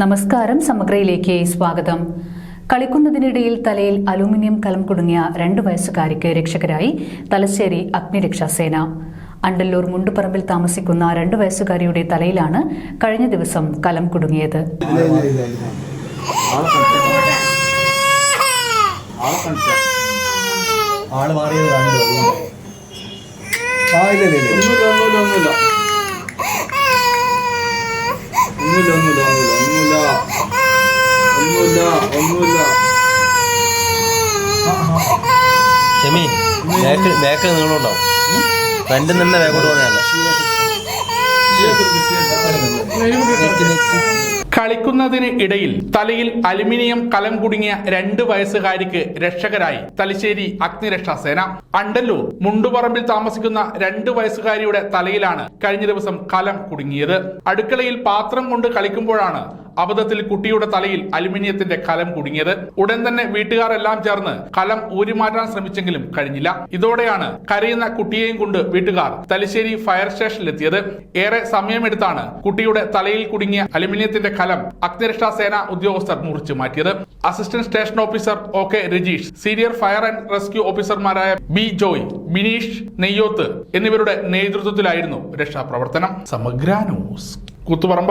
നമസ്കാരം സമഗ്രയിലേക്ക് സ്വാഗതം. കളിക്കുന്നതിനിടയിൽ തലയിൽ അലൂമിനിയം കലം കുടുങ്ങിയ രണ്ടു വയസ്സുകാരിക്ക് രക്ഷകരായി തലശ്ശേരി അഗ്നിരക്ഷാസേന. അണ്ടല്ലൂർ മുണ്ടുപറമ്പിൽ താമസിക്കുന്ന രണ്ടു വയസ്സുകാരിയുടെ തലയിലാണ് കഴിഞ്ഞ ദിവസം കലം കുടുങ്ങിയത്. ആളെ മാറിയത് ആ ഇല്ല ഇല്ല ഒന്നുമില്ല ഒന്നുമില്ല ഒന്നുമില്ല. ഒന്നുമില്ല ഒന്നുമില്ല. ഒന്നുമില്ല. ഷെമി ബാക്ക് ബാക്ക് നീളമുണ്ടാവും ഫ്രണ്ടിൽ നിന്ന് ബാക്കോട്ട് പോകുന്നതല്ല കളിക്കുന്നതിന് ഇടയിൽ തലയിൽ അലുമിനിയം കലം കുടുങ്ങിയ രണ്ട് വയസ്സുകാരിക്ക് രക്ഷകരായി തലശ്ശേരി അഗ്നിരക്ഷാസേന അണ്ടല്ലൂർ മുണ്ടുപറമ്പിൽ താമസിക്കുന്ന രണ്ട് വയസ്സുകാരിയുടെ തലയിലാണ് കഴിഞ്ഞ ദിവസം കലം കുടുങ്ങിയത്. അടുക്കളയിൽ പാത്രം കൊണ്ട് കളിക്കുമ്പോഴാണ് അബദ്ധത്തിൽ കുട്ടിയുടെ തലയിൽ അലുമിനിയത്തിന്റെ കലം കുടുങ്ങിയത്. ഉടൻ തന്നെ വീട്ടുകാരെല്ലാം ചേർന്ന് കലം ഊരിമാറ്റാൻ ശ്രമിച്ചെങ്കിലും കഴിഞ്ഞില്ല. ഇതോടെയാണ് കരയുന്ന കുട്ടിയെയും കൊണ്ട് വീട്ടുകാർ തലശ്ശേരി ഫയർ സ്റ്റേഷനിലെത്തിയത് ഏറെ സമയമെടുത്താണ് കുട്ടിയുടെ തലയിൽ കുടുങ്ങിയ അലുമിനിയത്തിന്റെ കലം അഗ്നിരക്ഷാ സേന ഉദ്യോഗസ്ഥർ മുറിച്ചു മാറ്റിയത്. Assistant station officer O K Rajeesh senior fire and rescue ഓഫീസർമാരായ ബി ജോയ് ബിനീഷ് നെയ്യോത്ത് എന്നിവരുടെ നേതൃത്വത്തിലായിരുന്നു രക്ഷാപ്രവർത്തനം. സമഗ്ര ന്യൂസ് കൂത്തുപറമ്പ.